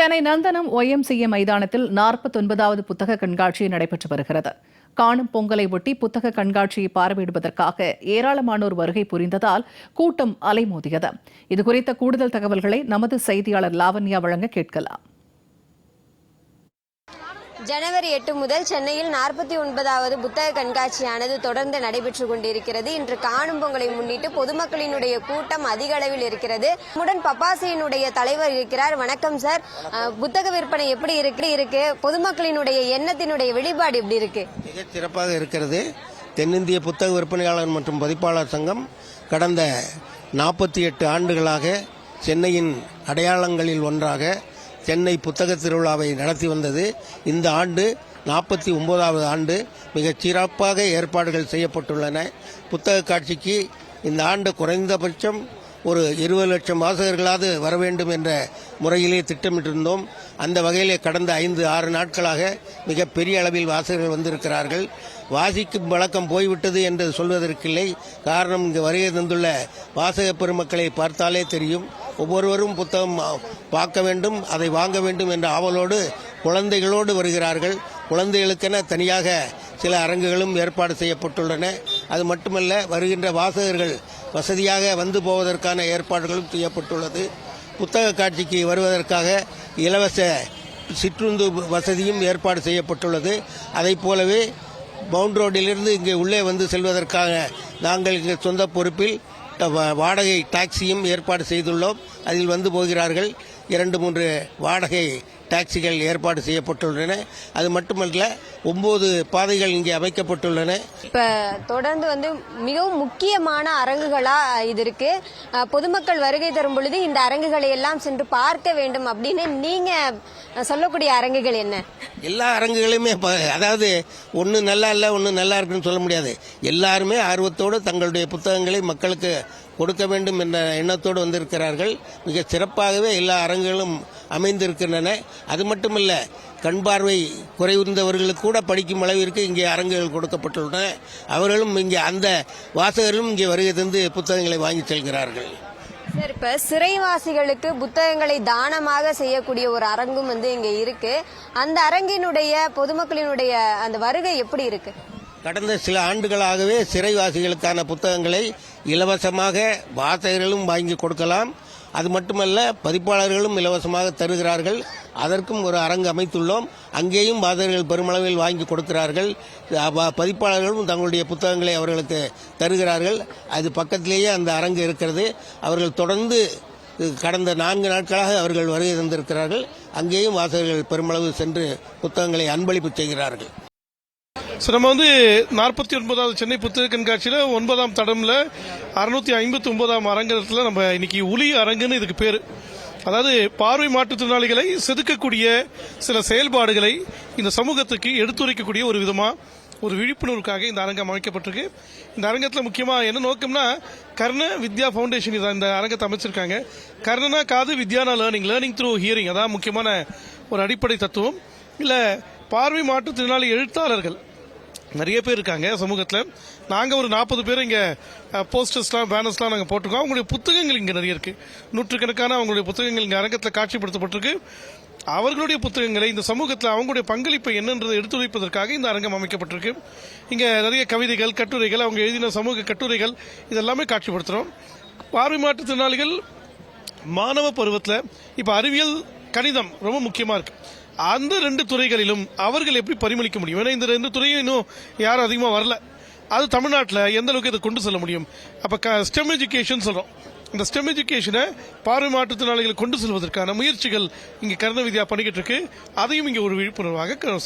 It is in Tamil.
சென்னை நந்தனம் ஒய்எம்சிஏ மைதானத்தில் நாற்பத்தொன்பதாவது புத்தக கண்காட்சி நடைபெற்று வருகிறது. காணும் பொங்கலை ஒட்டி புத்தக கண்காட்சியை பார்வையிடுவதற்காக ஏராளமானோர் வருகை புரிந்ததால் கூட்டம் அலைமோதியது. இதுகுறித்த கூடுதல் தகவல்களை நமது செய்தியாளர் லாவண்யா வழங்க கேட்கலாம். ஜனவரி எட்டு முதல் சென்னையில் நாற்பத்தி ஒன்பதாவது புத்தக கண்காட்சியானது தொடர்ந்து நடைபெற்று கொண்டிருக்கிறது. இன்று காணும் பொங்கலை முன்னிட்டு பொதுமக்களினுடைய கூட்டம் அதிக அளவில் இருக்கிறது. உடன் பப்பாசியினுடைய தலைவர் இருக்கிறார். வணக்கம் சார். புத்தக விற்பனை எப்படி இருக்கு? இருக்கு. பொதுமக்களினுடைய எண்ணத்தினுடைய வெளிப்பாடு எப்படி இருக்கு? மிக சிறப்பாக இருக்கிறது. தென்னிந்திய புத்தக விற்பனையாளர் மற்றும் பதிப்பாளர் சங்கம் கடந்த நாற்பத்தி எட்டு ஆண்டுகளாக சென்னையின் அடையாளங்களில் ஒன்றாக சென்னை புத்தக திருவிழாவை நடத்தி வந்தது. இந்த ஆண்டு நாற்பத்தி ஒன்பதாவது ஆண்டு மிகச் சிறப்பாக ஏற்பாடுகள் செய்யப்பட்டுள்ளன. புத்தக காட்சிக்கு இந்த ஆண்டு குறைந்தபட்சம் ஒரு இருபது லட்சம் வாசகர்களாவது வர வேண்டும் என்ற முறையிலே திட்டமிட்டிருந்தோம். அந்த வகையிலே கடந்த ஐந்து ஆறு நாட்களாக மிகப்பெரிய அளவில் வாசகர்கள் வந்திருக்கிறார்கள். வாசிக்கும் வழக்கம் போய்விட்டது என்று சொல்வதற்கில்லை. காரணம் இங்கு வருகை தந்துள்ள வாசக பெருமக்களை பார்த்தாலே தெரியும். ஒவ்வொருவரும் புத்தகம் பார்க்க வேண்டும் அதை வாங்க வேண்டும் என்ற ஆவலோடு குழந்தைகளோடு வருகிறார்கள். குழந்தைகளுக்கென தனியாக சில அரங்குகளும் ஏற்பாடு செய்யப்பட்டுள்ளன. அது மட்டுமல்ல வருகின்ற வாசகர்கள் வசதியாக வந்து போவதற்கான ஏற்பாடுகளும் செய்யப்பட்டுள்ளது. புத்தக காட்சிக்கு வருவதற்காக இலவச சிற்றுந்து வசதியும் ஏற்பாடு செய்யப்பட்டுள்ளது. அதைப் போலவே பவுண்ட் ரோடிலிருந்து இங்கே உள்ளே வந்து செல்வதற்காக நாங்கள் இங்கே சொந்த பொறுப்பில் வா- வாடகை டாக்ஸியும் ஏற்பாடு செய்துள்ளோம். அதில் வந்து போகிறார்கள். இரண்டு மூன்று வாடகை டாக்ஸிகள் ஏற்பாடு செய்யப்பட்டுள்ளன. அது மட்டுமல்ல ஒன்பது பாதைகள் இங்கே அமைக்கப்பட்டுள்ளன. இப்ப தொடர்ந்து வந்து மிகவும் முக்கியமான அரங்குகளா இது இருக்கு. பொதுமக்கள் வருகை தரும் பொழுது இந்த அரங்குகளை எல்லாம் சென்று பார்க்க வேண்டும் அப்படின்னு நீங்க சொல்லக்கூடிய அரங்குகள் என்ன? எல்லா அரங்குகளையுமே அதாவது ஒன்று நல்லா இல்லை ஒன்று நல்லா இருக்குன்னு சொல்ல முடியாது. எல்லாருமே ஆர்வத்தோடு தங்களுடைய புத்தகங்களை மக்களுக்கு கொடுக்க வேண்டும் என்ற எண்ணத்தோடு வந்திருக்கிறார்கள். மிக சிறப்பாகவே எல்லா அரங்குகளும் அமைந்திருக்கின்றன. அது மட்டுமல்ல கண் பார்வை குறைந்தவர்களுக்கு கூட படிக்கும் அளவிற்கு இங்கே அரங்குகள் கொடுக்கப்பட்டுள்ளன. அவர்களும் இங்கே அந்த வாசகர்களும் இங்கே வருகை தந்து புத்தகங்களை வாங்கி செல்கிறார்கள். சார் இப்ப சிறைவாசிகளுக்கு புத்தகங்களை தானமாக செய்யக்கூடிய ஒரு அரங்கும் வந்து இங்க இருக்கு. அந்த அரங்கினுடைய பொதுமக்களினுடைய அந்த வருகை எப்படி இருக்கு? கடந்த சில ஆண்டுகளாகவே சிறைவாசிகளுக்கான புத்தகங்களை இலவசமாக வாசகர்களும் வாங்கி கொடுக்கலாம். அது மட்டுமல்ல பதிப்பாளர்களும் இலவசமாக தருகிறார்கள். அதற்கும் ஒரு அரங்கு அமைத்துள்ளோம். அங்கேயும் வாசகர்கள் பெருமளவில் வாங்கி கொடுக்கிறார்கள். பதிப்பாளர்களும் தங்களுடைய புத்தகங்களை அவர்களுக்கு தருகிறார்கள். அது பக்கத்திலேயே அந்த அரங்கு இருக்கிறது. அவர்கள் தொடர்ந்து கடந்த நான்கு நாட்களாக அவர்கள் வருகை தந்திருக்கிறார்கள். அங்கேயும் வாசகர்கள் பெருமளவு சென்று புத்தகங்களை அன்பளிப்பு செய்கிறார்கள். ஸோ நம்ம வந்து நாற்பத்தி ஒன்பதாவது சென்னை புத்தக கண்காட்சியில் ஒன்பதாம் தடமில் அறுநூத்தி ஐம்பத்தி ஒன்பதாம் அரங்கத்தில் நம்ம இன்னைக்கு உளி அரங்குன்னு இதுக்கு பேர். அதாவது பார்வை மாற்றுத்திறனாளிகளை செதுக்கக்கூடிய சில செயல்பாடுகளை இந்த சமூகத்துக்கு எடுத்துரைக்கக்கூடிய ஒரு விதமாக ஒரு விழிப்புணர்வுக்காக இந்த அரங்கம் அமைக்கப்பட்டிருக்கு. இந்த அரங்கத்தில் முக்கியமாக என்ன நோக்கம்னா கர்ண வித்யா ஃபவுண்டேஷன் இதை இந்த அரங்கத்தை அமைச்சிருக்காங்க. கர்ணனா காது வித்யானா லேர்னிங் லேர்னிங் த்ரூ ஹியரிங் அதான் முக்கியமான ஒரு அடிப்படை தத்துவம். இல்லை பார்வை மாற்றுத்திறனாளி எழுத்தாளர்கள். நிறைய பேர் இருக்காங்க சமூகத்தில். நாங்கள் ஒரு நாற்பது பேர் இங்கே போஸ்டர்ஸ்லாம் பேனர்ஸ்லாம் நாங்கள் போட்டிருக்கோம். அவங்களுடைய புத்தகங்கள் இங்கே நிறைய இருக்குது நூற்றுக்கணக்கான அவங்களுடைய புத்தகங்கள் இங்கே அரங்கத்தில் காட்சிப்படுத்தப்பட்டிருக்கு. அவர்களுடைய புத்தகங்களை இந்த சமூகத்தில் அவங்களுடைய பங்களிப்பை என்னன்றதை எடுத்துரைப்பதற்காக இந்த அரங்கம் அமைக்கப்பட்டிருக்கு. இங்கே நிறைய கவிதைகள் கட்டுரைகள் அவங்க எழுதின சமூக கட்டுரைகள் இதெல்லாமே காட்சிப்படுத்துகிறோம் பார்வை மாற்றுத்திறனாளிகள் மாணவ பருவத்தில் இப்போ அறிவியல் கணிதம் ரொம்ப முக்கியமாக இருக்குது அந்த ரெண்டு துறைகளிலும் அவர்கள் எப்படி பரிமளிக்க முடியும்? ஏன்னா இந்த ரெண்டு துறையும் இன்னும் யாரும் அதிகமாக வரல. அது தமிழ்நாட்டில் எந்த அளவுக்கு இதை கொண்டு செல்ல முடியும்? அப்போ ஸ்டெம் எஜுகேஷன் சொல்கிறோம் இந்த ஸ்டெம் எஜுகேஷனை பார்வை மாற்றுத்திறனாளிகளை கொண்டு செல்வதற்கான முயற்சிகள் இங்கே கருண வித்யா பண்ணிக்கிட்டு இருக்கு. அதையும் இங்கே ஒரு விழிப்புணர்வாக க-